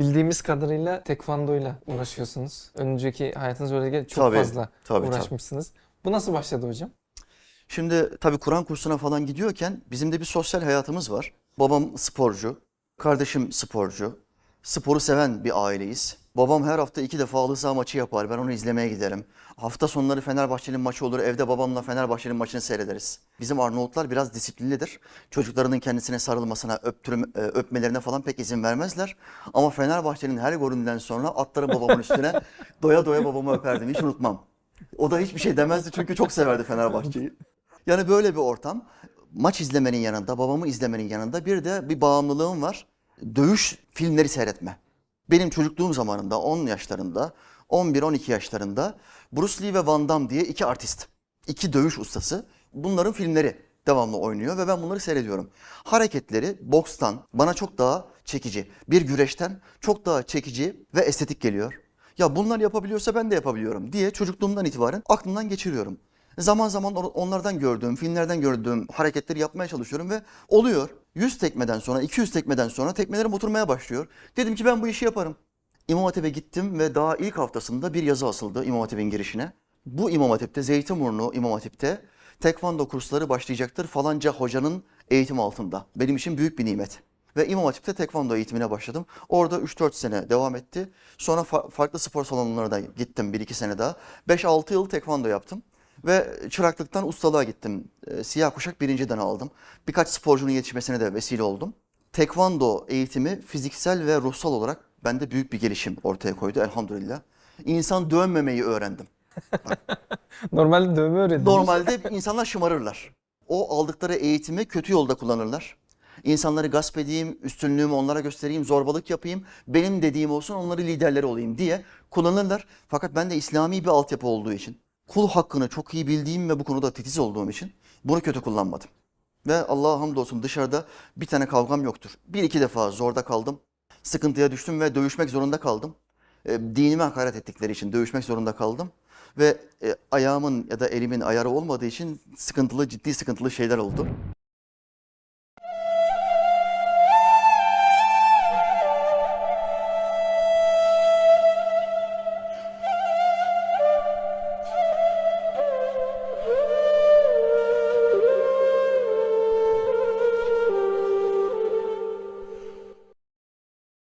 Bildiğimiz kadarıyla tekvandoyla uğraşıyorsunuz. Önceki hayatınız öyle çok Tabii, fazla tabii, tabii. uğraşmışsınız. Bu nasıl başladı hocam? Şimdi tabii Kur'an kursuna falan gidiyorken bizim de bir sosyal hayatımız var. Babam sporcu, kardeşim sporcu. Sporu seven bir aileyiz. Babam her hafta iki defa halı saha maçı yapar. Ben onu izlemeye giderim. Hafta sonları Fenerbahçe'nin maçı olur. Evde babamla Fenerbahçe'nin maçını seyrederiz. Bizim Arnavutlar biraz disiplinlidir. Çocuklarının kendisine sarılmasına, öptürüm, e, öpmelerine falan pek izin vermezler. Ama Fenerbahçe'nin her golünden sonra atlarım babamın üstüne. Doya doya babamı öperdim. Hiç unutmam. O da hiçbir şey demezdi çünkü çok severdi Fenerbahçe'yi. Yani böyle bir ortam. Maç izlemenin yanında, babamı izlemenin yanında bir de bir bağımlılığım var. Dövüş filmleri seyretme. Benim çocukluğum zamanında 10 yaşlarında, 11-12 yaşlarında Bruce Lee ve Van Damme diye iki artist, iki dövüş ustası bunların filmleri devamlı oynuyor ve ben bunları seyrediyorum. Hareketleri bokstan bana çok daha çekici, bir güreşten çok daha çekici ve estetik geliyor. Ya bunlar yapabiliyorsa ben de yapabiliyorum diye çocukluğumdan itibaren aklımdan geçiriyorum. Zaman zaman on- onlardan gördüğüm, filmlerden gördüğüm hareketleri yapmaya çalışıyorum ve oluyor. 100 tekmeden sonra, 200 tekmeden sonra tekmelerim oturmaya başlıyor. Dedim ki ben bu işi yaparım. İmam Hatip'e gittim ve daha ilk haftasında bir yazı asıldı İmam Hatip'in girişine. Bu İmam Hatip'te, Zeytinburnu İmam Hatip'te tekvando kursları başlayacaktır falanca hocanın eğitim altında. Benim için büyük bir nimet. Ve İmam Hatip'te tekvando eğitimine başladım. Orada 3-4 sene devam etti. Sonra fa- farklı spor salonlarına da gittim 1-2 sene daha. 5-6 yıl tekvando yaptım. Ve çıraklıktan ustalığa gittim. Ee, Siyah kuşak birinciden aldım. Birkaç sporcunun yetişmesine de vesile oldum. Tekvando eğitimi fiziksel ve ruhsal olarak bende büyük bir gelişim ortaya koydu elhamdülillah. İnsan dövmemeyi öğrendim. Normalde dövme öğrendiniz. Normalde insanlar şımarırlar. O aldıkları eğitimi kötü yolda kullanırlar. İnsanları gasp edeyim, üstünlüğümü onlara göstereyim, zorbalık yapayım, benim dediğim olsun, onları liderleri olayım diye kullanırlar. Fakat ben de İslami bir altyapı olduğu için, kul hakkını çok iyi bildiğim ve bu konuda titiz olduğum için bunu kötü kullanmadım. Ve Allah'a hamdolsun dışarıda bir tane kavgam yoktur. Bir iki defa zorda kaldım, sıkıntıya düştüm ve dövüşmek zorunda kaldım. E, dinime hakaret ettikleri için dövüşmek zorunda kaldım. Ve e, ayağımın ya da elimin ayarı olmadığı için sıkıntılı, ciddi sıkıntılı şeyler oldu.